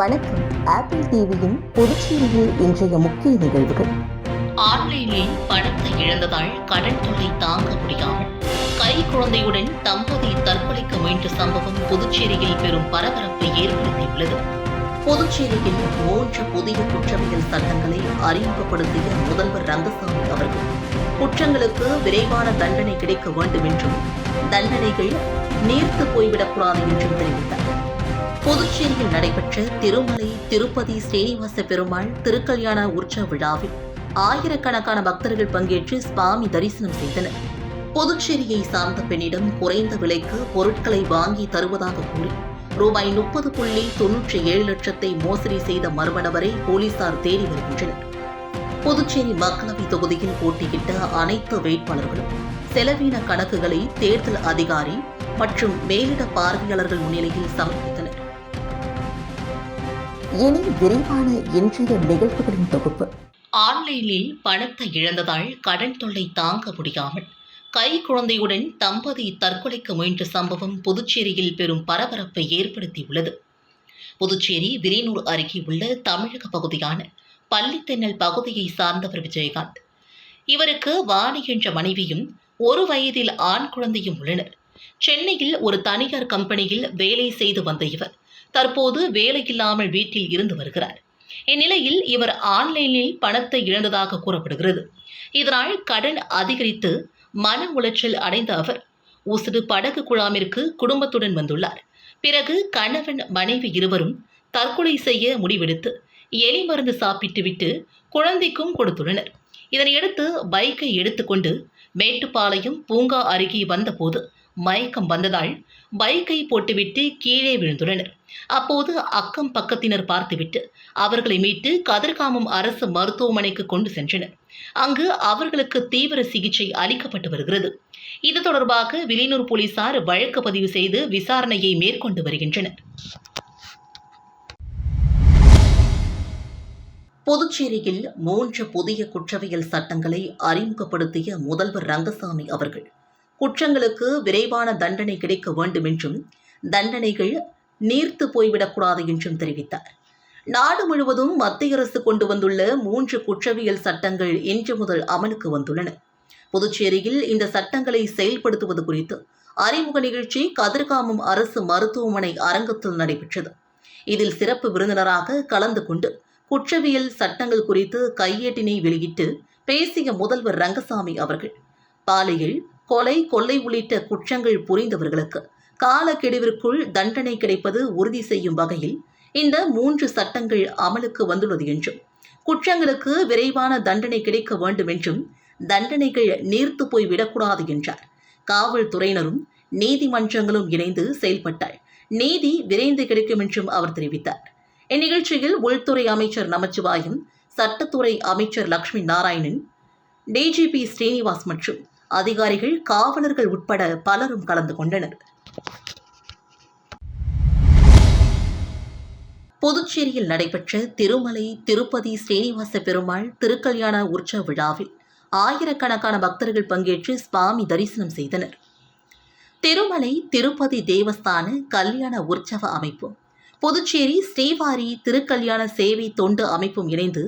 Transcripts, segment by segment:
வணக்கம். ஆப்பிள் டிவியின் புதுச்சேரியில் இன்றைய முக்கிய நிகழ்வுகள். ஆன்லைனில் பணத்தை இழந்ததால் கடன் தொல்லை தாங்க முடியாமல் கை குழந்தையுடன் தம்பதி தற்கொலைக்க முயன்ற சம்பவம் புதுச்சேரியில் பெரும் பரபரப்பை ஏற்படுத்தியுள்ளது. புதுச்சேரியில் மூன்று புதிய குற்றவியல் சட்டங்களை அறிமுகப்படுத்திய முதல்வர் ரங்கசாமி அவர்கள் குற்றங்களுக்கு விரைவான தண்டனை கிடைக்க வேண்டும் என்றும் தண்டனைகள் நீர்த்து போய்விடக்கூடாது என்றும் தெரிவித்தார். புதுச்சேரியில் நடைபெற்ற திருமலை திருப்பதி ஸ்ரீனிவாச பெருமாள் திருக்கல்யாண உற்சவ விழாவில் ஆயிரக்கணக்கான பக்தர்கள் பங்கேற்று சுவாமி தரிசனம் செய்தனர். புதுச்சேரியை சார்ந்த பெண்ணிடம் குறைந்த விலைக்கு பொருட்களை வாங்கி தருவதாக கூறி ரூபாய் முப்பது புள்ளி தொன்னூற்றி ஏழு லட்சத்தை மோசடி செய்த மர்ம நபரை போலீசார் தேடி வருகின்றனர். புதுச்சேரி மக்களவை தொகுதியில் போட்டியிட்ட அனைத்து வேட்பாளர்களும் செலவின கணக்குகளை தேர்தல் அதிகாரி மற்றும் மேலிட பார்வையாளர்கள் முன்னிலையில் சமர்ப்பித்தனர். இனி விரைவான இன்றைய நிகழ்வுகளின் தொகுப்பு. ஆன்லைனில் பணத்தை இழந்ததால் கடன் தொல்லை தாங்க முடியாமல் கை குழந்தையுடன் தம்பதி தற்கொலைக்கு முயன்ற சம்பவம் புதுச்சேரியில் பெரும் பரபரப்பை ஏற்படுத்தியுள்ளது. புதுச்சேரி விரினூர் அருகே உள்ள தமிழக பகுதியான பள்ளித்தென்னல் பகுதியை சார்ந்தவர் விஜயகாந்த். இவருக்கு வாணி என்ற மனைவியும் ஒரு வயதில் ஆண் குழந்தையும் உள்ளனர். சென்னையில் ஒரு தனியார் கம்பெனியில் வேலை செய்து வந்த இவர் தற்போது வேலையில்லாமல் வீட்டில் இருந்து வருகிறார். இந்நிலையில் இவர் ஆன்லைனில் பணத்தை இழந்ததாக கூறப்படுகிறது. இதனால் கடன் அதிகரித்து மன உளைச்சல் அடைந்த அவர் உசுடு படகு குழாமிற்கு குடும்பத்துடன் வந்துள்ளார். பிறகு கணவன் மனைவி இருவரும் தற்கொலை செய்ய முடிவெடுத்து எலி மருந்து சாப்பிட்டுவிட்டு குழந்தைக்கும் கொடுத்துள்ளனர். இதனையடுத்து பைக்கை எடுத்துக்கொண்டு மேட்டுப்பாளையம் பூங்கா அருகே வந்தபோது மயக்கம் வந்ததால் பைக்கை போட்டுவிட்டு கீழே விழுந்துள்ளனர். அப்போது அக்கம் பக்கத்தினர் பார்த்துவிட்டு அவர்களை மீட்டு கதிர்காமம் அரசு மருத்துவமனைக்கு கொண்டு சென்றனர். அங்கு அவர்களுக்கு தீவிர சிகிச்சை அளிக்கப்பட்டு வருகிறது. இது தொடர்பாக விலையூர் போலீசார் வழக்கு பதிவு செய்து விசாரணையை மேற்கொண்டு வருகின்றனர். புதுச்சேரியில் மூன்று புதிய குற்றவியல் சட்டங்களை அறிமுகப்படுத்திய முதல்வர் ரங்கசாமி அவர்கள். குற்றங்களுக்கு விரைவான தண்டனை கிடைக்க வேண்டும் என்றும் தண்டனைகள் நீர்த்து போய்விடக்கூடாது என்றும் தெரிவித்தார். நாடு முழுவதும் மத்திய அரசு கொண்டு வந்துள்ள மூன்று குற்றவியல் சட்டங்கள் இன்று முதல் அமலுக்கு வந்துள்ளன. புதுச்சேரியில் இந்த சட்டங்களை செயல்படுத்துவது குறித்து அறிமுக நிகழ்ச்சி கதிர்காமம் அரசு மருத்துவமனை அரங்கத்தில் நடைபெற்றது. இதில் சிறப்பு விருந்தினராக கலந்து கொண்டு குற்றவியல் சட்டங்கள் குறித்து கையேட்டினை வெளியிட்டு பேசிய முதல்வர் ரங்கசாமி அவர்கள் பாலியல் கொலை கொள்ளை உள்ளிட்ட குற்றங்கள் புரிந்தவர்களுக்கு காலக்கெடுவிற்குள் தண்டனை கிடைப்பது உறுதி செய்யும் வகையில் இந்த மூன்று சட்டங்கள் அமலுக்கு வந்துள்ளது என்றும் குற்றங்களுக்கு விரைவான தண்டனை கிடைக்க வேண்டும் என்றும் தண்டனைகள் நீர்த்து போய் விடக்கூடாது என்றார். காவல்துறையினரும் நீதிமன்றங்களும் இணைந்து செயல்பட்டால் நீதி விரைந்து கிடைக்கும் என்றும் அவர் தெரிவித்தார். இந்நிகழ்ச்சியில் உள்துறை அமைச்சர் நமச்சிவாயம் சட்டத்துறை அமைச்சர் லக்ஷ்மி நாராயணன் டிஜிபி ஸ்ரீனிவாஸ் மற்றும் அதிகாரிகள் காவலர்கள் உட்பட பலரும் கலந்து கொண்டனர். புதுச்சேரியில் நடைபெற்ற திருமலை திருப்பதி ஸ்ரீனிவாச பெருமாள் திருக்கல்யாண உற்சவ விழாவில் ஆயிரக்கணக்கான பக்தர்கள் பங்கேற்று சுவாமி தரிசனம் செய்தனர். திருமலை திருப்பதி தேவஸ்தான கல்யாண உற்சவ அமைப்பும் புதுச்சேரி ஸ்ரீவாரி திருக்கல்யாண சேவை தொண்டு அமைப்பும் இணைந்து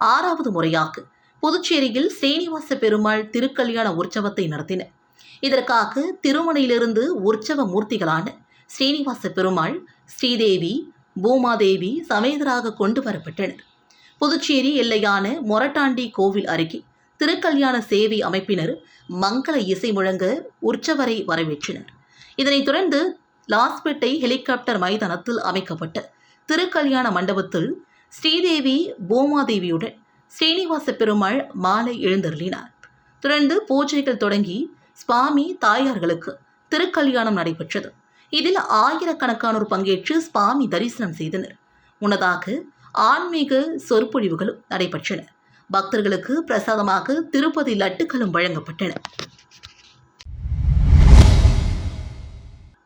ஆறாவது முறையாக புதுச்சேரியில் ஸ்ரீனிவாச பெருமாள் திருக்கல்யாண உற்சவத்தை நடத்தின இதற்காக திருமணையிலிருந்து உற்சவ மூர்த்திகளான ஸ்ரீனிவாச பெருமாள் ஸ்ரீதேவி பூமாதேவி சமேதராக கொண்டு வரப்பட்டனர். புதுச்சேரி எல்லையான மொரட்டாண்டி கோவில் அருகே திருக்கல்யாண சேவை அமைப்பினர் மங்கள இசை முழங்க உற்சவரை வரவேற்றனர். இதனைத் தொடர்ந்து லாஸ்பேட்டை ஹெலிகாப்டர் மைதானத்தில் அமைக்கப்பட்ட திருக்கல்யாண மண்டபத்தில் ஸ்ரீதேவி பூமாதேவியுடன் ஸ்ரீனிவாச பெருமாள் மாலை எழுந்தருளினார். தொடர்ந்து பூஜைகள் தொடங்கி சுவாமி தாயார்களுக்கு திருக்கல்யாணம் நடைபெற்றது. இதில் ஆயிரக்கணக்கானோர் பங்கேற்று சுவாமி தரிசனம் செய்தனர். முன்னதாக ஆன்மீக சொற்பொழிவுகளும் நடைபெற்றன. பக்தர்களுக்கு பிரசாதமாக திருப்பதி லட்டுக்களும் வழங்கப்பட்டன.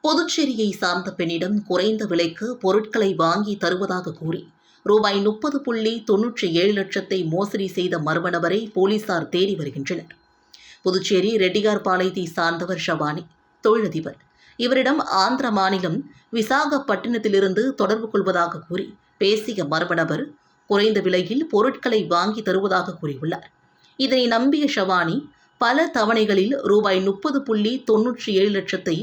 புதுச்சேரியை சார்ந்த பெண்ணிடம் குறைந்த விலைக்கு பொருட்களை வாங்கி தருவதாக கூறி ரூபாய் முப்பது புள்ளி தொன்னூற்றி ஏழு லட்சத்தை மோசடி செய்த மர்ம நபரை போலீசார் தேடி வருகின்றனர். புதுச்சேரி ரெட்டியார்பாளையத்தை சார்ந்தவர் ஷவானி தொழிலதிபர். இவரிடம் ஆந்திர மாநிலம் விசாகப்பட்டினத்திலிருந்து தொடர்பு கொள்வதாக கூறி பேசிய மர்ம நபர் குறைந்த விலையில் பொருட்களை வாங்கி தருவதாக கூறியுள்ளார். இதனை நம்பிய ஷவானி பல தவணைகளில் ரூபாய் முப்பது புள்ளி தொன்னூற்றி ஏழு லட்சத்தை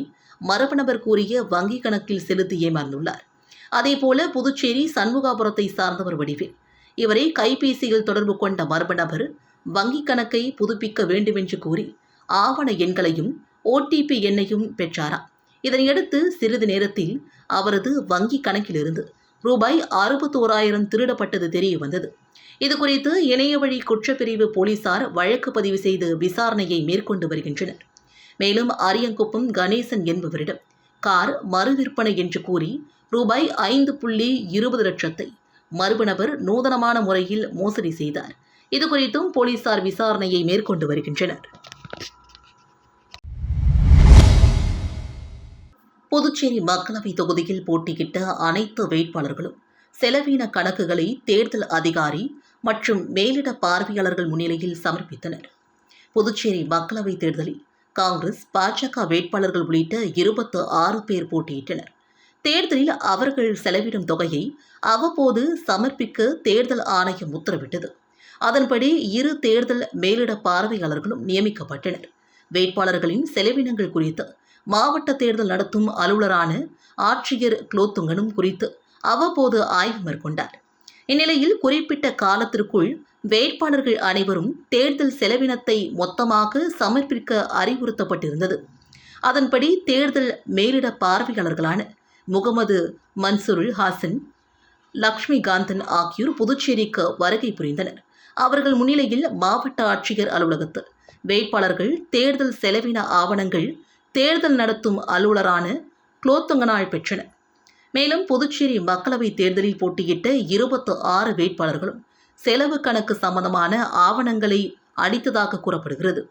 மர்ம நபர் கூறிய வங்கிக் கணக்கில் செலுத்தி ஏமாந்துள்ளார். அதேபோல புதுச்சேரி சண்முகாபுரத்தை சார்ந்தவர் வடிவில். இவரை கைபேசியில் தொடர்பு கொண்ட மர்ம நபர் வங்கிக் கணக்கை புதுப்பிக்க வேண்டுமென்று கூறி ஆவண எண்களையும் ஓடிபி எண்ணையும் பெற்றாராம். இதனையடுத்து சிறிது நேரத்தில் அவரது வங்கி கணக்கிலிருந்து ரூபாய் அறுபத்தோராயிரம் திருடப்பட்டது தெரிய வந்தது இதுகுறித்து இணையவழி குற்றப்பிரிவு போலீசார் வழக்கு பதிவு செய்து விசாரணையை மேற்கொண்டு வருகின்றனர். மேலும் அரியங்குப்பம் கணேசன் என்பவரிடம் கார் மறு விற்பனை என்று கூறி ரூபாய் ஐந்து புள்ளி இருபது லட்சத்தை மர்ம நபர் நூதனமான முறையில் மோசடி செய்தார். இது குறித்தும் போலீசார் விசாரணையை மேற்கொண்டு வருகின்றனர். புதுச்சேரி மக்களவை தொகுதியில் போட்டியிட்ட அனைத்து வேட்பாளர்களும் செலவின கணக்குகளை தேர்தல் அதிகாரி மற்றும் மேலிட பார்வையாளர்கள் முன்னிலையில் சமர்ப்பித்தனர். புதுச்சேரி மக்களவை தேர்தலில் காங்கிரஸ் பாஜக வேட்பாளர்கள் உள்ளிட்ட இருபத்து ஆறு பேர் போட்டியிட்டனர். தேர்தலில் அவர்கள் செலவிடும் தொகையை அவ்வப்போது சமர்ப்பிக்க தேர்தல் ஆணையம் உத்தரவிட்டது. அதன்படி இரு தேர்தல் மேலிட பார்வையாளர்களும் நியமிக்கப்பட்டனர். வேட்பாளர்களின் செலவினங்கள் குறித்து மாவட்ட தேர்தல் நடத்தும் அலுவலரான ஆட்சியர் குலோத்துங்கனும் குறித்து அவ்வப்போது ஆய்வு மேற்கொண்டார். இந்நிலையில் குறிப்பிட்ட காலத்திற்குள் வேட்பாளர்கள் அனைவரும் தேர்தல் செலவினத்தை மொத்தமாக சமர்ப்பிக்க அறிவுறுத்தப்பட்டிருந்தது. அதன்படி தேர்தல் மேலிட பார்வையாளர்களான முகமது மன்சூருல் ஹாசன் லக்ஷ்மிகாந்தன் ஆகியோர் புதுச்சேரிக்கு வருகை புரிந்தனர். அவர்கள் முன்னிலையில் மாவட்ட ஆட்சியர் அலுவலகத்தில் வேட்பாளர்கள் தேர்தல் செலவின ஆவணங்கள் தேர்தல் நடத்தும் அலுவலரான குலோத்துங்கனால் பெற்றனர். மேலும் புதுச்சேரி மக்களவைத் தேர்தலில் போட்டியிட்ட இருபத்து ஆறு வேட்பாளர்களும் செலவு கணக்கு சம்பந்தமான ஆவணங்களை அளித்ததாக கூறப்படுகிறது.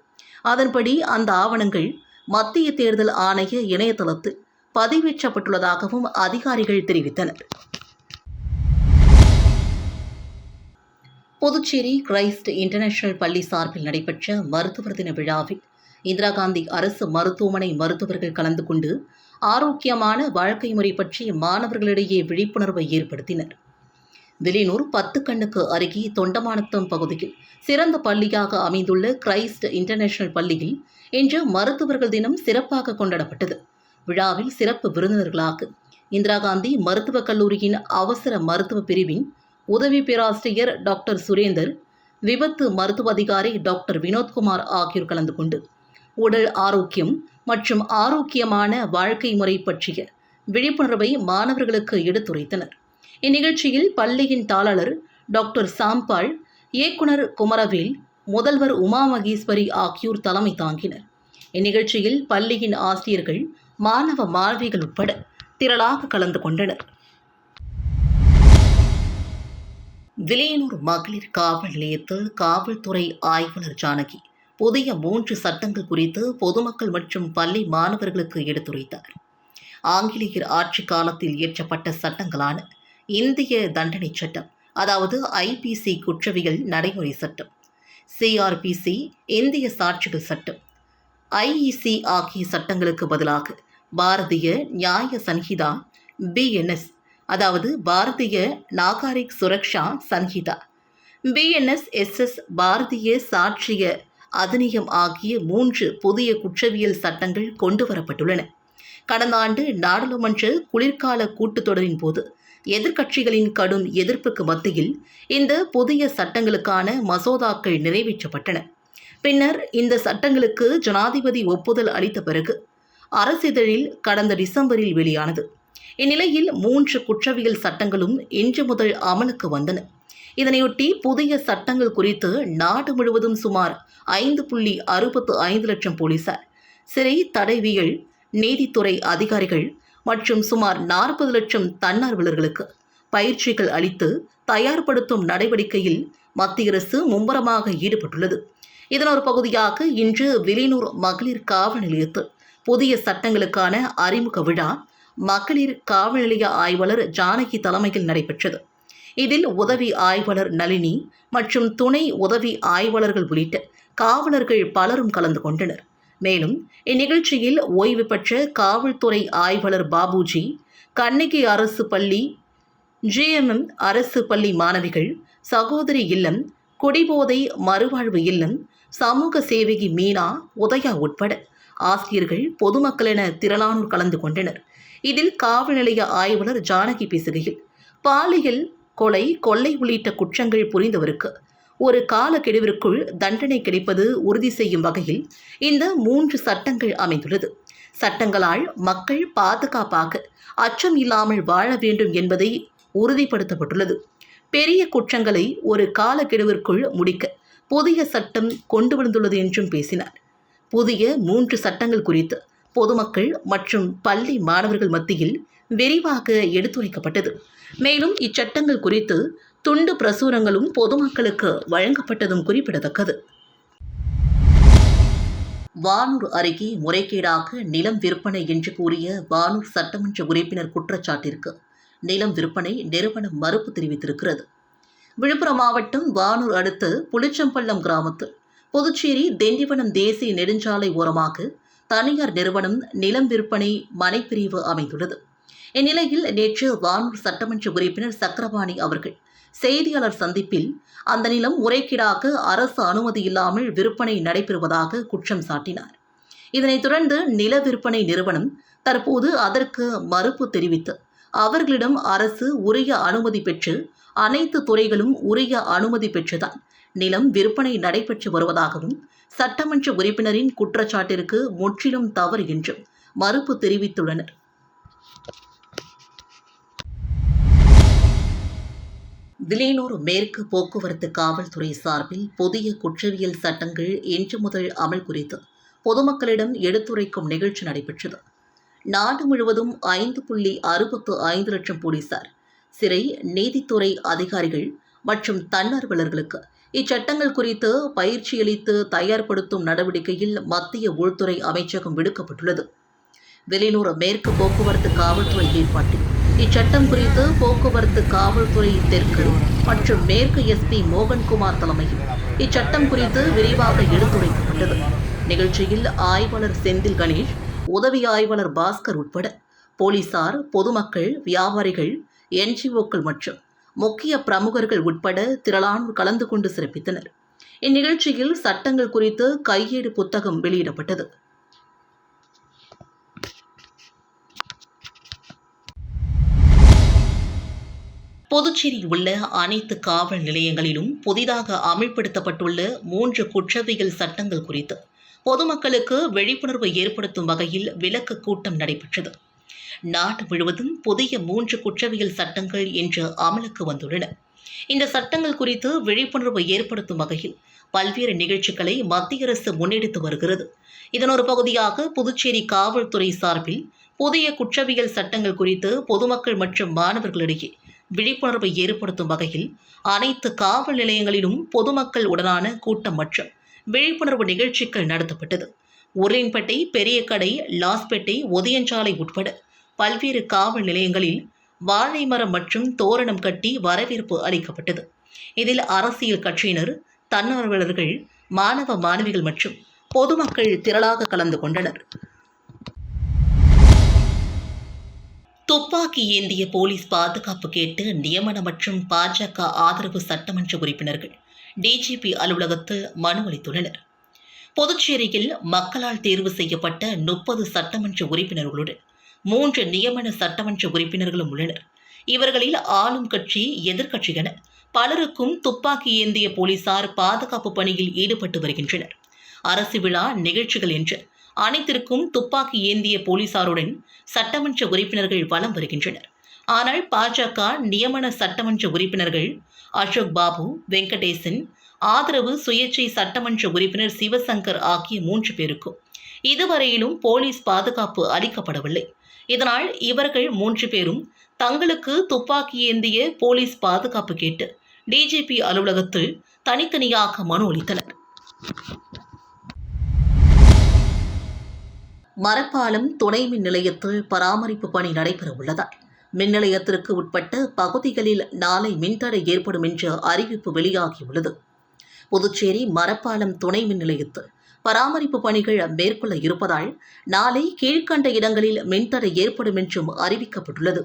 அதன்படி அந்த ஆவணங்கள் மத்திய தேர்தல் ஆணைய இணையதளத்தில் பதிவேற்றப்பட்டுள்ளதாகவும் அதிகாரிகள் தெரிவித்தனர். புதுச்சேரி கிரைஸ்ட் இன்டர்நேஷனல் பள்ளி சார்பில் நடைபெற்ற மருத்துவர் தின விழாவில் இந்திரா காந்தி அரசு மருத்துவமனை மருத்துவர்கள் கலந்து கொண்டு ஆரோக்கியமான வாழ்க்கை முறை பற்றி மாணவர்களிடையே விழிப்புணர்வை ஏற்படுத்தினர். வில்லியனூர் பத்து கண்ணுக்கு அருகே தொண்டமானத்தம் பகுதியில் சிறந்த பள்ளியாக அமைந்துள்ள கிரைஸ்ட் இன்டர்நேஷனல் பள்ளியில் இன்று மருத்துவர்கள் தினம் சிறப்பாக கொண்டாடப்பட்டது. விழாவில் சிறப்பு விருந்தினர்களாக இந்திரா காந்தி மருத்துவக் கல்லூரியின் அவசர மருத்துவ பிரிவின் உதவி பேராசிரியர் டாக்டர் சுரேந்தர் விபத்து மருத்துவ அதிகாரி டாக்டர் வினோத்குமார் ஆகியோர் கலந்து கொண்டு உடல் ஆரோக்கியம் மற்றும் ஆரோக்கியமான வாழ்க்கை முறை பற்றிய விழிப்புணர்வை மாணவர்களுக்கு எடுத்துரைத்தனர். இந்நிகழ்ச்சியில் பள்ளியின் தாளர் டாக்டர் சாம்பாள் இயக்குனர் குமரவேல் முதல்வர் உமா மகேஸ்வரி ஆகியோர் தலைமை தாங்கினர். இந்நிகழ்ச்சியில் பள்ளியின் ஆசிரியர்கள் மாணவ மாணவிகள் உட்பட திரளாக கலந்து கொண்டனர். விலையனூர் மகளிர் காவல் நிலையத்தில் காவல்துறை ஆய்வாளர் ஜானகி புதிய மூன்று சட்டங்கள் குறித்து பொதுமக்கள் மற்றும் பள்ளி மாணவர்களுக்கு எடுத்துரைத்தார். ஆங்கிலேயர் ஆட்சி காலத்தில் இயற்றப்பட்ட சட்டங்களான இந்திய தண்டனை சட்டம் அதாவது ஐபிசி குற்றவியல் நடைமுறை சட்டம் சிஆர்பிசி இந்திய சாட்சிகள் சட்டம் ஐஇசி ஆகிய சட்டங்களுக்கு பதிலாக பாரதிய நியாய சன்ஹிதா பிஎன்எஸ் அதாவது பாரதிய நாகாரிக் சுரக்ஷா சன்ஹிதா. பிஎன்எஸ் எஸ்எஸ் பாரதிய சாட்சிய அதிநியம் ஆகிய மூன்று புதிய குற்றவியல் சட்டங்கள் கொண்டு வரப்பட்டுள்ளன. கடந்த ஆண்டு நாடாளுமன்ற குளிர்கால கூட்டத்தொடரின் போது எதிர்க்கட்சிகளின் கடும் எதிர்ப்புக்கு மத்தியில் இந்த புதிய சட்டங்களுக்கான மசோதாக்கள் நிறைவேற்றப்பட்டன. பின்னர் இந்த சட்டங்களுக்கு ஜனாதிபதி ஒப்புதல் அளித்த பிறகு அரசிதழில் கடந்த டிசம்பரில் வெளியானது. இந்நிலையில் மூன்று குற்றவியல் சட்டங்களும் இன்று முதல் அமலுக்கு வந்தன. இதனையொட்டி புதிய சட்டங்கள் குறித்து நாடு முழுவதும் சுமார் ஐந்து புள்ளி அறுபத்து ஐந்து லட்சம் போலீசார் சிறை தடைவியல் நீதித்துறை அதிகாரிகள் மற்றும் சுமார் நாற்பது லட்சம் தன்னார்வலர்களுக்கு பயிற்சிகள் அளித்து தயார்படுத்தும் நடவடிக்கையில் மத்திய அரசு மும்முரமாக ஈடுபட்டுள்ளது. இதன் ஒரு பகுதியாக இன்று விலையூர் மகளிர் காவல் நிலையத்தில் புதிய சட்டங்களுக்கான அறிமுக விழா மகளிர் காவல் நிலைய ஆய்வாளர் ஜானகி தலைமையில் நடைபெற்றது. இதில் உதவி ஆய்வாளர் நளினி மற்றும் துணை உதவி ஆய்வாளர்கள் உள்ளிட்ட காவலர்கள் பலரும் கலந்து கொண்டனர். மேலும் இந்நிகழ்ச்சியில் ஓய்வு பெற்ற காவல்துறை ஆய்வாளர் பாபுஜி கண்ணகி அரசு பள்ளி ஜிஎம்எம் அரசு பள்ளி மாணவிகள் சகோதரி இல்லம் குடிபோதை மறுவாழ்வு இல்லம் சமூக சேவகி மீனா உதயா உட்பட ஆசிரியர்கள் பொதுமக்கள் என திரளானோர் கலந்து கொண்டனர். இதில் காவல் நிலைய ஆய்வாளர் ஜானகி பேசுகையில் பாலியல் கொலை கொள்ளை உள்ளிட்ட குற்றங்கள் புரிந்தவருக்கு ஒரு காலக்கெடுவிற்குள் தண்டனை கிடைப்பது உறுதி செய்யும் வகையில் இந்த மூன்று சட்டங்கள் அமைந்துள்ளது. சட்டங்களால் மக்கள் பாதுகாப்பாக அச்சம் இல்லாமல் வாழ வேண்டும் என்பதை உறுதிப்படுத்தப்பட்டுள்ளது. பெரிய குற்றங்களை ஒரு காலக்கெடுவிற்குள் முடிக்க புதிய சட்டம் கொண்டு வந்துள்ளது என்றும் பேசினார். புதிய மூன்று சட்டங்கள் குறித்து பொதுமக்கள் மற்றும் பள்ளி மாணவர்கள் மத்தியில் விரிவாக எடுத்துரைக்கப்பட்டது. மேலும் இச்சட்டங்கள் குறித்து துண்டு பிரசுரங்களும் பொதுமக்களுக்கு வழங்கப்பட்டதும் குறிப்பிடத்தக்கது. வானூர் அருகே முறைகேடாக நிலம் விற்பனை என்று கூறிய வானூர் சட்டமன்ற உறுப்பினர் குற்றச்சாட்டிற்கு நிலம் விற்பனை நிறுவனம் மறுப்பு தெரிவித்திருக்கிறது. விழுப்புரம் மாவட்டம் வானூர் அடுத்த புளிச்சம்பள்ளம் கிராமத்தில் புதுச்சேரி திண்டிவனம் தேசிய நெடுஞ்சாலை ஓரமாக தனியார் நிறுவனம் நிலம் விற்பனை மனைப்பிரிவு அமைந்துள்ளது. இந்நிலையில் நேற்று வானூர் சட்டமன்ற உறுப்பினர் சக்கரபாணி அவர்கள் செய்தியாளர் சந்திப்பில் அந்த நிலம் முறைகேடாக அரசு அனுமதி இல்லாமல் விற்பனை நடைபெறுவதாக குற்றம் சாட்டினார். இதனைத் தொடர்ந்து நில விற்பனை நிறுவனம் தற்போது அதற்கு மறுப்பு தெரிவித்து அவர்களிடம் அரசு உரிய அனுமதி பெற்று அனைத்து துறைகளும் உரிய அனுமதி பெற்றுதான் நிலம் விற்பனை நடைபெற்று வருவதாகவும் சட்டமன்ற உறுப்பினரின் குற்றச்சாட்டிற்கு முற்றிலும் தவறு என்றும் மறுப்பு தெரிவித்துள்ளனர். விலையனூர் மேற்கு போக்குவரத்து காவல்துறை சார்பில் புதிய குற்றவியல் சட்டங்கள் இன்று முதல் அமல் குறித்து பொதுமக்களிடம் எடுத்துரைக்கும் நிகழ்ச்சி நடைபெற்றது. நாடு முழுவதும் ஐந்து புள்ளி அறுபத்து ஐந்து லட்சம் போலீசார் சிறை நீதித்துறை அதிகாரிகள் மற்றும் தன்னார்வலர்களுக்கு இச்சட்டங்கள் குறித்து பயிற்சியளித்து தயார்படுத்தும் நடவடிக்கையில் மத்திய உள்துறை அமைச்சகம் விடுக்கப்பட்டுள்ளது. வெளியூர் மேற்கு போக்குவரத்து காவல்துறை ஏற்பாட்டில். இச்சட்டம் குறித்து போக்குவரத்து காவல்துறை தெற்கு மற்றும் மேற்கு எஸ்பி மோகன்குமார் தலைமையில் இச்சட்டம் குறித்து விரிவாக எடுத்துரைக்கப்பட்டது. நிகழ்ச்சியில் ஆய்வாளர் செந்தில் கணேஷ் உதவி ஆய்வாளர் பாஸ்கர் உட்பட போலீசார் பொதுமக்கள் வியாபாரிகள் என்ஜிஓக்கள் மற்றும் முக்கிய பிரமுகர்கள் உட்பட திரளானோர் கலந்து கொண்டு சிறப்பித்தனர். இந்நிகழ்ச்சியில் சட்டங்கள் குறித்து கையேடு புத்தகம் வெளியிடப்பட்டது. புதுச்சேரியில் உள்ள அனைத்து காவல் நிலையங்களிலும் புதிதாக அமல்படுத்தப்பட்டுள்ள மூன்று குற்றவியல் சட்டங்கள் குறித்து பொதுமக்களுக்கு விழிப்புணர்வு ஏற்படுத்தும் வகையில் விளக்க கூட்டம் நடைபெற்றது. நாடு முழுவதும் புதிய மூன்று குற்றவியல் சட்டங்கள் இன்று அமலுக்கு வந்துள்ளன. இந்த சட்டங்கள் குறித்து விழிப்புணர்வு ஏற்படுத்தும் வகையில் பல்வேறு நிகழ்ச்சிகளை மத்திய அரசு முன்னெடுத்து வருகிறது. இதன் ஒரு பகுதியாக புதுச்சேரி காவல்துறை சார்பில் புதிய குற்றவியல் சட்டங்கள் குறித்து பொதுமக்கள் மற்றும் மாணவர்களிடையே விழிப்புணர்வை ஏற்படுத்தும் வகையில் அனைத்து காவல் நிலையங்களிலும் பொதுமக்கள் உடனான கூட்டம் மற்றும் விழிப்புணர்வு நிகழ்ச்சிகள் நடத்தப்பட்டது. உருளின்பேட்டை பெரியக்கடை லாஸ்பேட்டை ஒதியஞ்சாலை உட்பட பல்வேறு காவல் நிலையங்களில் வாழை மரம் மற்றும் தோரணம் கட்டி வரவேற்பு அளிக்கப்பட்டது. இதில் அரசியல் கட்சியினர் தன்னார்வலர்கள் மாணவ மாணவிகள் மற்றும் பொதுமக்கள் திரளாக கலந்து கொண்டனர். துப்பாக்கி ஏந்திய போலீஸ் பாதுகாப்பு கேட்டு நியமன மற்றும் பாஜக ஆதரவு சட்டமன்ற உறுப்பினர்கள் டிஜிபி அலுவலகத்தில் மனு அளித்துள்ளனர். புதுச்சேரியில் மக்களால் தேர்வு செய்யப்பட்ட முப்பது சட்டமன்ற உறுப்பினர்களுடன் மூன்று நியமன சட்டமன்ற உறுப்பினர்களும் உள்ளனர். இவர்களில் ஆளும் கட்சி எதிர்க்கட்சி என பலருக்கும் துப்பாக்கி ஏந்திய போலீசார் பாதுகாப்பு பணியில் ஈடுபட்டு வருகின்றனர். அரசு விழா நிகழ்ச்சிகள் என்று அனைத்திற்கும் துப்பாக்கி ஏந்திய போலீசாருடன் சட்டமன்ற உறுப்பினர்கள் வலம் வருகின்றனர். ஆனால் பாஜக நியமன சட்டமன்ற உறுப்பினர்கள் அசோக் பாபு வெங்கடேசன் ஆதரவு சுயேட்சை சட்டமன்ற உறுப்பினர் சிவசங்கர் ஆகிய மூன்று பேருக்கும். இதுவரையிலும் போலீஸ் பாதுகாப்பு அளிக்கப்படவில்லை. இதனால் இவர்கள் மூன்று பேரும் தங்களுக்கு துப்பாக்கி ஏந்திய போலீஸ் பாதுகாப்பு கேட்டு டிஜிபி அலுவலகத்தில் தனித்தனியாக மனு அளித்தனர். மரப்பாலம் துணை மின் நிலையத்தில் பராமரிப்பு பணி நடைபெற உள்ளதால் மின் நிலையத்திற்கு உட்பட்ட பகுதிகளில் நாளை மின்தடை ஏற்படும் என்ற அறிவிப்பு வெளியாகியுள்ளது. புதுச்சேரி மரப்பாலம் துணை மின் நிலையத்தில் பராமரிப்பு பணிகள் மேற்கொள்ள இருப்பதால் நாளை கீழ்க்கண்ட இடங்களில் மின்தடை ஏற்படும் என்றும் அறிவிக்கப்பட்டுள்ளது.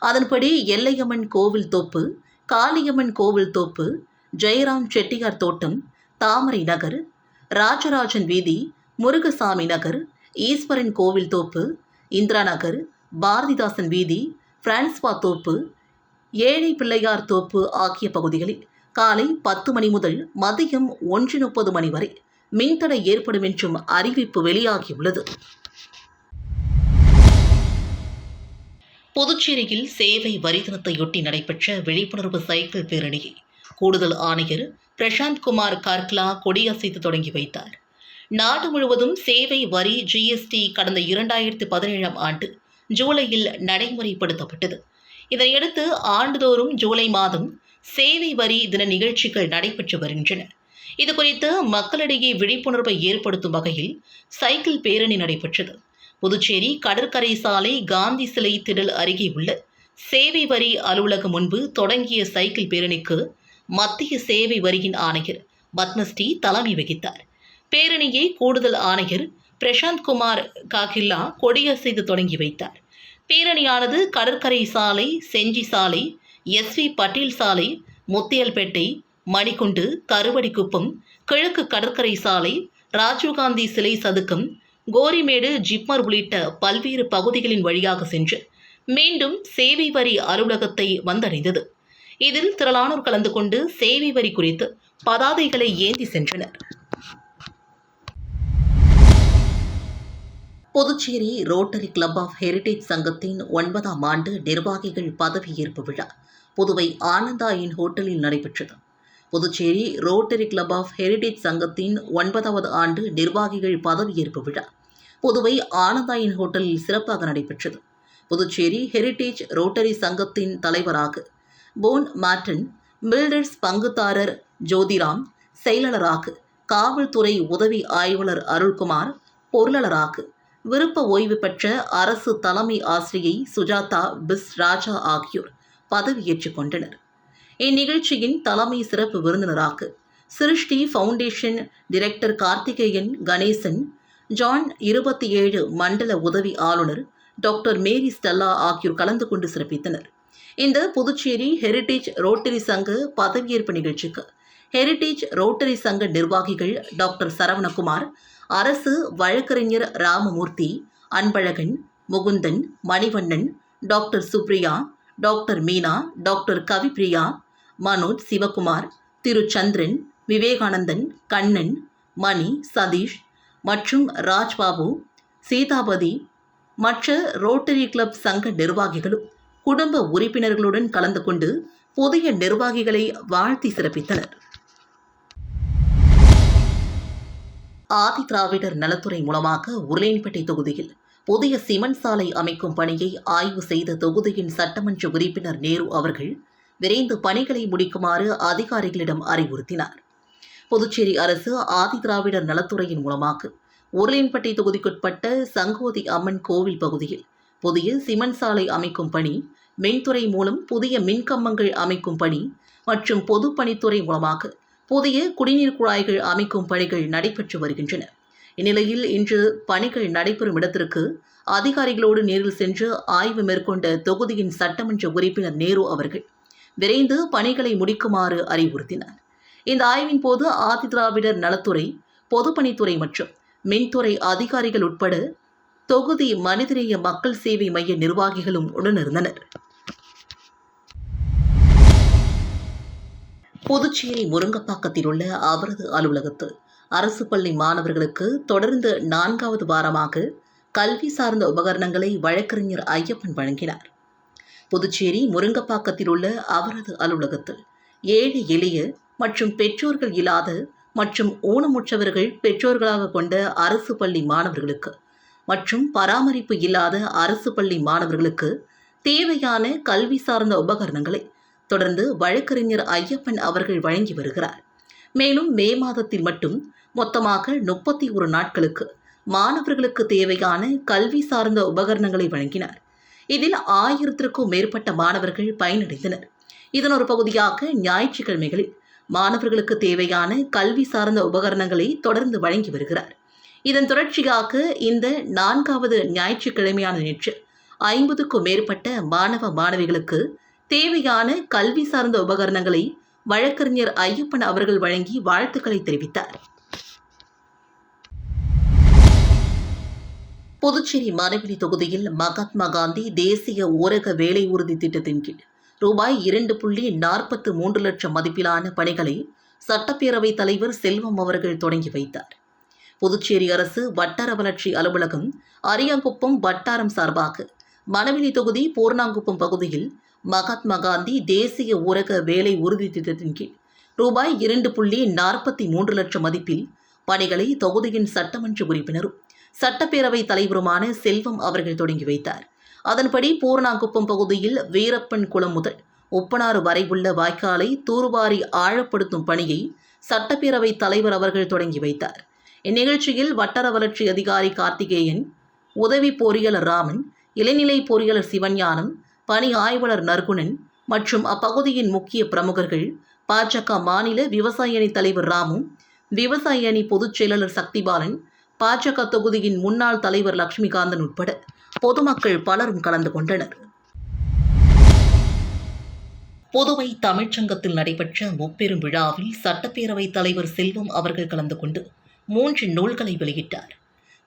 அதன்படி எல்லையம்மன் கோவில் தோப்பு காளியம்மன் கோவில் தோப்பு ஜெயராம் செட்டியார் தோட்டம் தாமரை நகர் ராஜராஜன் வீதி முருகசாமி நகர் ஈஸ்வரன் கோவில் தோப்பு இந்திரா நகர் பாரதிதாசன் வீதி பிரான்ஸ்வா தோப்பு ஏழை பிள்ளையார் தோப்பு ஆகிய பகுதிகளில் காலை பத்து மணி முதல் மதியம் ஒன்று முப்பது மணி வரை மின்தடை ஏற்படும் என்றும் அறிவிப்பு வெளியாகியுள்ளது. புதுச்சேரியில் சேவை வரி தினத்தையொட்டி நடைபெற்ற விழிப்புணர்வு சைக்கிள் பேரணியை கூடுதல் ஆணையர் பிரசாந்த் குமார் கார்க்லா கொடியசைத்து தொடங்கி வைத்தார். நாடு முழுவதும் சேவை வரி ஜிஎஸ்டி கடந்த இரண்டாயிரத்து பதினேழாம் ஆண்டு ஜூலையில் நடைமுறைப்படுத்தப்பட்டது. இதனையடுத்து ஆண்டுதோறும் ஜூலை மாதம் சேவை வரி தின நிகழ்ச்சிகள் நடைபெற்று வருகின்றன. இது குறித்து மக்களிடையே விழிப்புணர்வை ஏற்படுத்தும் வகையில் சைக்கிள் பேரணி நடைபெற்றது. புதுச்சேரி கடற்கரை சாலை காந்தி சிலை திடல் அருகே உள்ள சேவை வரி அலுவலகம் முன்பு தொடங்கிய சைக்கிள் பேரணிக்கு மத்திய சேவை வரியின் ஆணையர் பத்மஸ்ரீ தலைமை வகித்தார். பேரணியை கூடுதல் ஆணையர் பிரசாந்த் குமார் காகில்லா கொடியசைத்து தொடங்கி வைத்தார். பேரணியானது கடற்கரை சாலை செஞ்சி சாலை எஸ்வி பட்டேல் சாலை முத்தியல்பேட்டை மணிக்குண்டு கருவடிக்குப்பம் கிழக்கு கடற்கரை சாலை ராஜீவ்காந்தி சிலை சதுக்கம் கோரிமேடு ஜிப்மர் உள்ளிட்ட பல்வேறு பகுதிகளின் வழியாக சென்று மீண்டும் சேவை வரி அலுவலகத்தை வந்தடைந்தது. இதில் திரளானோர் கலந்து கொண்டு சேவை வரி குறித்து பதாதைகளை ஏந்தி சென்றனர். Puducherry rotary club of heritage சங்கத்தின் ஒன்பதாம் ஆண்டு நிர்வாகிகள் பதவியேற்பு விழா புதுவை ஆனந்தா இன் ஹோட்டலில் நடைபெற்றது. Puducherry rotary club of heritage சங்கத்தின் ஒன்பதாவது ஆண்டு நிர்வாகிகள் பதவியேற்பு விழா. புதுவை ஆனந்தாயின் ஹோட்டலில் சிறப்பாக நடைபெற்றது. புதுச்சேரி ஹெரிடேஜ் ரோட்டரி சங்கத்தின் தலைவராக போன் மார்டன் பில்டர்ஸ் பங்குதாரர் ஜோதிராம் செயலாளராக காவல்துறை உதவி ஆய்வாளர் அருள்குமார் பொருளாளராக விருப்ப ஓய்வு பெற்ற அரசு தலைமை ஆசிரியை சுஜாதா பிஸ் ராஜா ஆகியோர் பதவியேற்றுக் கொண்டனர். இந்நிகழ்ச்சியின் தலைமை சிறப்பு விருந்தினராக Srishti foundation director Karthikeyan Ganesan John இருபத்தி ஏழு மண்டல உதவி ஆளுநர் டாக்டர் மேரி ஸ்டெல்லா ஆகியோர் கலந்து கொண்டு சிறப்பித்தனர். இந்த புதுச்சேரி ஹெரிட்டேஜ் ரோட்டரி சங்க பதவியேற்பு நிகழ்ச்சிக்கு ஹெரிட்டேஜ் ரோட்டரி சங்க நிர்வாகிகள் டாக்டர் சரவணகுமார் அரசு வழக்கறிஞர் Ramamoorthy Anbazhagan Mukundan Manivannan doctor Supriya doctor Meena doctor Kavipriya Manoj Sivakumar Thiru Chandran Vivekanandan Kannan Mani Satish மற்றும் ராஜ்பாபு சீதாபதி மற்ற ரோட்டரி கிளப் சங்க நிர்வாகிகளும் குடும்ப உறுப்பினர்களுடன் கலந்து கொண்டு புதிய நிர்வாகிகளை வாழ்த்தி சிறப்பித்தனர். ஆதி திராவிடர் நலத்துறை மூலமாக உருளையன்பேட்டை தொகுதியில் புதிய சிமெண்ட் சாலை அமைக்கும் பணியை ஆய்வு செய்த தொகுதியின் சட்டமன்ற உறுப்பினர் நேரு அவர்கள் விரைந்து பணிகளை முடிக்குமாறு அதிகாரிகளிடம் அறிவுறுத்தினார். புதுச்சேரி அரசு ஆதி திராவிடர் நலத்துறையின் மூலமாக உருளின்பட்டி தொகுதிக்குட்பட்ட சங்கோதி அம்மன் கோவில் பகுதியில் புதிய சிமெண்ட் சாலை அமைக்கும் பணி மின்துறை மூலம் புதிய மின்கம்பங்கள் அமைக்கும் பணி மற்றும் பொதுப்பணித்துறை மூலமாக புதிய குடிநீர் குழாய்கள் அமைக்கும் பணிகள் நடைபெற்று வருகின்றன. இந்நிலையில் இன்று பணிகள் நடைபெறும் இடத்திற்கு அதிகாரிகளோடு நேரில் சென்று ஆய்வு மேற்கொண்ட தொகுதியின் சட்டமன்ற உறுப்பினர் நேரு அவர்கள் விரைந்து பணிகளை முடிக்குமாறு அறிவுறுத்தினார். இந்த ஆய்வின் போது ஆதிதிராவிடர் நலத்துறை பொதுப்பணித்துறை மற்றும் மின்துறை அதிகாரிகள் உட்பட தொகுதி மனிதநேய மக்கள் சேவை மைய நிர்வாகிகளும் உடனிருந்தனர். புதுச்சேரி முருங்கப்பாக்கத்தில் உள்ள அவரது அலுவலகத்தில் அரசு பள்ளி மாணவர்களுக்கு தொடர்ந்து நான்காவது வாரமாக கல்வி சார்ந்த உபகரணங்களை வழக்கறிஞர் ஐயப்பன் வழங்கினார். புதுச்சேரி முருங்கப்பாக்கத்தில் உள்ள அவரது அலுவலகத்தில் ஏழை எளிய மற்றும் பெற்றோர்கள் இல்லாத மற்றும் ஊனமுற்றவர்கள் பெற்றோர்களாக கொண்ட அரசு பள்ளி மாணவர்களுக்கு மற்றும் பராமரிப்பு இல்லாத அரசு பள்ளி மாணவர்களுக்கு தேவையான கல்வி சார்ந்த உபகரணங்களை தொடர்ந்து வழக்கறிஞர் ஐயப்பன் அவர்கள் வழங்கி வருகிறார். மேலும் மே மாதத்தில் மட்டும் மொத்தமாக முப்பத்தி ஒரு நாட்களுக்கு மாணவர்களுக்கு தேவையான கல்வி சார்ந்த உபகரணங்களை வழங்கினார். இதில் ஆயிரத்திற்கும் மேற்பட்ட மாணவர்கள் பயனடைந்தனர். இதன் ஒரு பகுதியாக ஞாயிற்றுக்கிழமைகளில் மாணவர்களுக்கு தேவையான கல்வி சார்ந்த உபகரணங்களை தொடர்ந்து வழங்கி வருகிறார். இதன் தொடர்ச்சியாக இந்த நான்காவது ஞாயிற்றுக்கிழமையான நேற்று ஐம்பதுக்கும் மேற்பட்ட மாணவ மாணவிகளுக்கு தேவையான கல்வி சார்ந்த உபகரணங்களை வழக்கறிஞர் ஐயப்பன் அவர்கள் வழங்கி வாழ்த்துக்களை தெரிவித்தார். புதுச்சேரி மரவெளி தொகுதியில் மகாத்மா காந்தி தேசிய ஊரக வேலை உறுதி திட்டத்தின் கீழ் ரூபாய் இரண்டு புள்ளி நாற்பத்து மூன்று லட்சம் மதிப்பிலான பணிகளை சட்டப்பேரவைத் தலைவர் செல்வம் அவர்கள் தொடங்கி வைத்தார். புதுச்சேரி அரசு வட்டார வளர்ச்சி அலுவலகம் அரியாங்குப்பம் வட்டாரம் சார்பாக மணவெளி தொகுதி பூர்ணாங்குப்பம் பகுதியில் மகாத்மா காந்தி தேசிய ஊரக வேலை உறுதி திட்டத்தின் கீழ் ரூபாய் இரண்டு புள்ளி நாற்பத்தி மூன்று லட்சம் மதிப்பில் பணிகளை தொகுதியின் சட்டமன்ற உறுப்பினரும் சட்டப்பேரவை தலைவருமான செல்வம் அவர்கள் தொடங்கி வைத்தார். அதன்படி பூர்ணாங்குப்பம் பகுதியில் வீரப்பன் குளம் முதல் ஒப்பனாறு வரை உள்ள வாய்க்காலை தூர்வாரி ஆழப்படுத்தும் பணியை சட்டப்பேரவை தலைவர் அவர்கள் தொடங்கி வைத்தார். இந்நிகழ்ச்சியில் வட்டார வளர்ச்சி அதிகாரி கார்த்திகேயன் உதவி பொறியாளர் ராமன் இளநிலை பொறியாளர் சிவஞானம் பணி ஆய்வாளர் நற்குணன் மற்றும் அப்பகுதியின் முக்கிய பிரமுகர்கள் பாஜக மாநில விவசாய அணி தலைவர் ராமு விவசாய அணி பொதுச் செயலாளர் சக்திபாலன் பாஜக தொகுதியின் முன்னாள் தலைவர் லட்சுமிகாந்தன் உட்பட பொதுமக்கள் பலரும் கலந்து கொண்டனர். புதுவை தமிழ்ச்சங்கத்தில் நடைபெற்ற முப்பெரும் விழாவில் சட்டப்பேரவைத் தலைவர் செல்வம் அவர்கள் கலந்து கொண்டு மூன்று நூல்களை வெளியிட்டார்.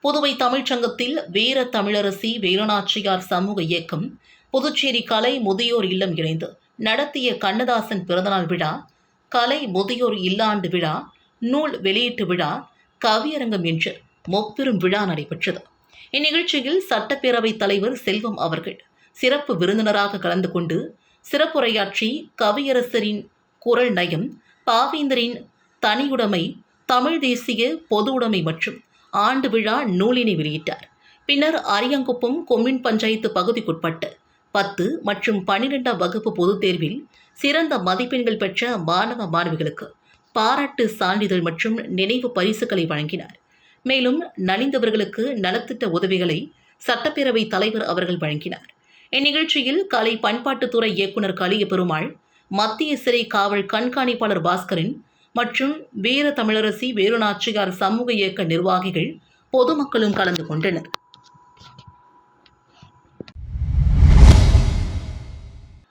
புதுவை தமிழ்ச்சங்கத்தில் வீர தமிழரசி வேலுநாச்சியார் சமூக இயக்கம் புதுச்சேரி கலை முதியோர் இல்லம் இணைந்து நடத்திய கண்ணதாசன் பிறந்தநாள் விழா கலை முதியோர் இல்லாண்டு விழா நூல் வெளியீட்டு விழா கவியரங்கம் என்று முப்பெரும் விழா நடைபெற்றது. இந்நிகழ்ச்சியில் சட்டப்பேரவைத் தலைவர் செல்வம் அவர்கள் சிறப்பு விருந்தினராக கலந்து கொண்டு சிறப்புரையாற்றி கவியரசரின் குரல் நயம் பாவேந்தரின் தனியுடைமை தமிழ் தேசிய பொது உடைமை மற்றும் ஆண்டு விழா நூலினை வெளியிட்டார். பின்னர் அரியங்குப்பம் கொம்யூன் பஞ்சாயத்து பகுதிக்குட்பட்ட பத்து மற்றும் பன்னிரெண்டாம் வகுப்பு பொதுத் தேர்வில் சிறந்த மதிப்பெண்கள் பெற்ற மாணவ மாணவிகளுக்கு பாராட்டு சான்றிதழ் மற்றும் நினைவு பரிசுகளை வழங்கினார். மேலும் நலிந்தவர்களுக்கு நலத்திட்ட உதவிகளை சட்டப்பேரவை தலைவர் அவர்கள் வழங்கினார். இந்நிகழ்ச்சியில் கலை பண்பாட்டுத்துறை இயக்குனர் கலிய பெருமாள் மத்திய சிறை காவல் கண்காணிப்பாளர் பாஸ்கரன் மற்றும் வீர தமிழரசி வேலுநாச்சியார் சமூக இயக்க நிர்வாகிகள் பொதுமக்களும் கலந்து கொண்டனர்.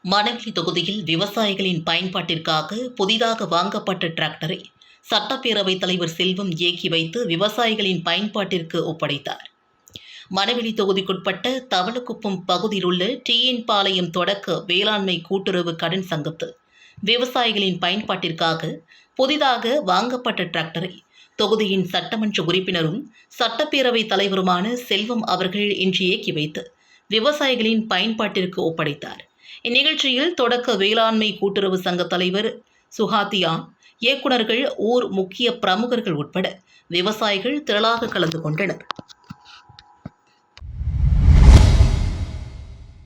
மணலி தொகுதியில் விவசாயிகளின் பயன்பாட்டிற்காக புதிதாக வாங்கப்பட்ட டிராக்டரை சட்டப்பேரவைத் தலைவர் செல்வம் இயக்கி வைத்து விவசாயிகளின் பயன்பாட்டிற்கு ஒப்படைத்தார். மணவெளி தொகுதிக்குட்பட்ட தவளக்குப்பம் பகுதியில் உள்ள டிஎன் பாளையம் தொடக்க வேளாண்மை கூட்டுறவு கடன் சங்கத்து விவசாயிகளின் பயன்பாட்டிற்காக புதிதாக வாங்கப்பட்ட டிராக்டரை தொகுதியின் சட்டமன்ற உறுப்பினரும் சட்டப்பேரவை தலைவருமான செல்வம் அவர்கள் இன்று இயக்கி வைத்து விவசாயிகளின் பயன்பாட்டிற்கு ஒப்படைத்தார். இந்நிகழ்ச்சியில் தொடக்க வேளாண்மை கூட்டுறவு சங்க தலைவர் சுஹாத்தியா இயக்குநர்கள் ஊர் முக்கிய பிரமுகர்கள் உட்பட விவசாயிகள் திரளாக கலந்து கொண்டனர்.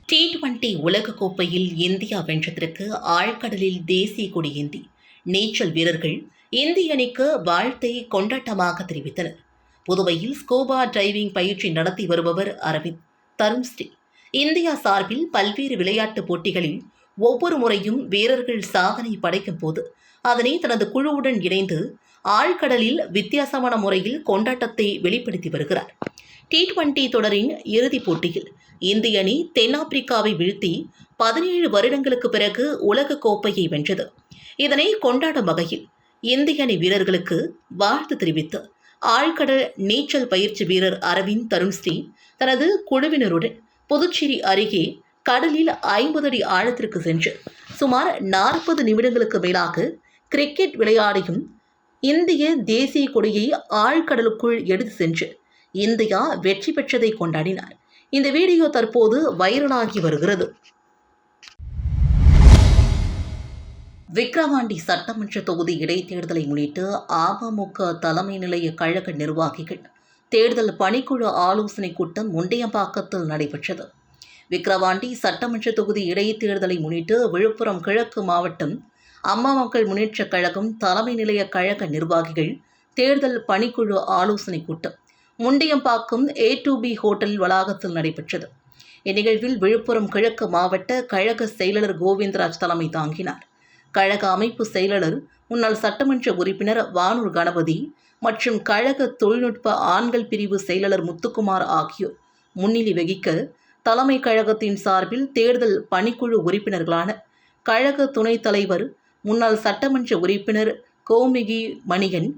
டி டுவெண்டி உலகக்கோப்பையில் இந்தியா வென்றதற்கு ஆழ்கடலில் தேசிய கொடியேந்தி நீச்சல் வீரர்கள் இந்திய அணிக்கு வாழ்த்தை கொண்டாட்டமாக தெரிவித்தனர். புதுவையில் ஸ்கூபா டிரைவிங் பயிற்சி நடத்தி வருபவர் அரவிந்த் தருண்ஸ்ரீ இந்தியா சார்பில் பல்வேறு விளையாட்டுப் போட்டிகளில் ஒவ்வொரு முறையும் வீரர்கள் சாதனை படைக்கும் போது அதனை தனது குழுவுடன் இணைந்து ஆழ்கடலில் வித்தியாசமான முறையில் கொண்டாட்டத்தை வெளிப்படுத்தி வருகிறார். டி டுவெண்டி தொடரின் இறுதிப் போட்டியில் இந்திய அணி தென்னாப்பிரிக்காவை வீழ்த்தி பதினேழு வருடங்களுக்கு பிறகு உலக கோப்பையை வென்றது. இதனை கொண்டாடும் வகையில் இந்திய அணி வீரர்களுக்கு வாழ்த்து தெரிவித்து ஆழ்கடல் நீச்சல் பயிற்சி வீரர் அரவிந்த் தருண்ஸ்ரீ தனது குழுவினருடன் புதுச்சேரி அருகே கடலில் ஐம்பது அடி ஆழத்திற்கு சென்று சுமார் நாற்பது நிமிடங்களுக்கு மேலாக கிரிக்கெட் விளையாடியும் இந்திய தேசிய கொடியை ஆழ்கடலுக்குள் எடுத்து சென்று இந்தியா வெற்றி பெற்றதை கொண்டாடினார். இந்த வீடியோ தற்போது வைரலாகி வருகிறது. விக்கிரவாண்டி சட்டமன்ற தொகுதி இடைத்தேர்தலை முன்னிட்டு அமமுக தலைமை நிலைய கழக நிர்வாகிகள் தேர்தல் பணிக்குழு ஆலோசனை கூட்டம் முண்டியம்பாக்கத்தில் நடைபெற்றது. விக்கிரவாண்டி சட்டமன்ற தொகுதி இடைத்தேர்தலை முன்னிட்டு விழுப்புரம் கிழக்கு மாவட்டம் அம்மா மக்கள் முன்னேற்றக் கழகம் தலைமை நிலைய கழக நிர்வாகிகள் தேர்தல் பணிக்குழு ஆலோசனை கூட்டம் Mundiyambakkam A to B hotel வளாகத்தில் நடைபெற்றது. இந்நிகழ்வில் விழுப்புரம் கிழக்கு மாவட்ட கழக செயலாளர் கோவிந்தராஜ் தலைமை தாங்கினார். கழக அமைப்பு செயலாளர் முன்னாள் சட்டமன்ற உறுப்பினர் வானூர் கணபதி மற்றும் கழக தொழில்நுட்ப ஆண்கள் பிரிவு செயலாளர் முத்துக்குமார் ஆகியோர் முன்னிலை வகிக்க தலைமை கழகத்தின் சார்பில் தேர்தல் பணிக்குழு உறுப்பினர்களான கழக துணைத் தலைவர் முன்னாள் சட்டமன்ற உறுப்பினர் கோமிகி மணிகன்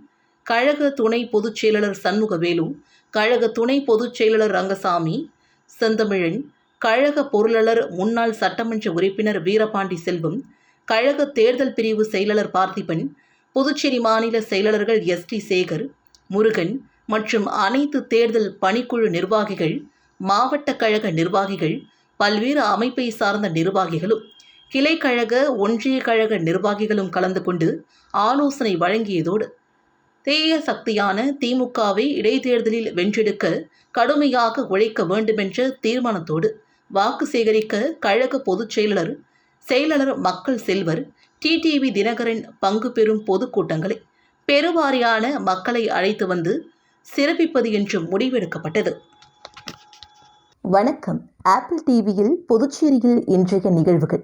கழக துணை பொதுச் செயலாளர் சண்முகவேலு கழக துணை பொதுச் செயலாளர் ரங்கசாமி செந்தமிழன் கழக பொருளாளர் முன்னாள் சட்டமன்ற உறுப்பினர் வீரபாண்டி செல்வம் கழக தேர்தல் பிரிவு செயலாளர் பார்த்திபன் புதுச்சேரி மாநில செயலாளர்கள் எஸ் டி சேகர் முருகன் மற்றும் அனைத்து தேர்தல் பணிக்குழு நிர்வாகிகள் மாவட்ட கழக நிர்வாகிகள் பல்வேறு அமைப்பை சார்ந்த நிர்வாகிகளும். கிளைக்கழக ஒன்றிய கழக நிர்வாகிகளும் கலந்து கொண்டு ஆலோசனை வழங்கியதோடு தேய சக்தியான திமுகவை இடைத்தேர்தலில் வென்றெடுக்க கடுமையாக உழைக்க வேண்டுமென்ற தீர்மானத்தோடு வாக்கு சேகரிக்க கழக பொதுச் செயலாளர் செயலாளர் மக்கள் செல்வர் டிடிவி தினகரன் பங்கு பெறும் பொதுக்கூட்டங்களை பெருவாரியான மக்களை அழைத்து வந்து சிறப்பிப்பது என்றும் முடிவெடுக்கப்பட்டது. வணக்கம். ஆப்பிள் டிவியில் புதுச்சேரியில் இன்றைய நிகழ்வுகள்.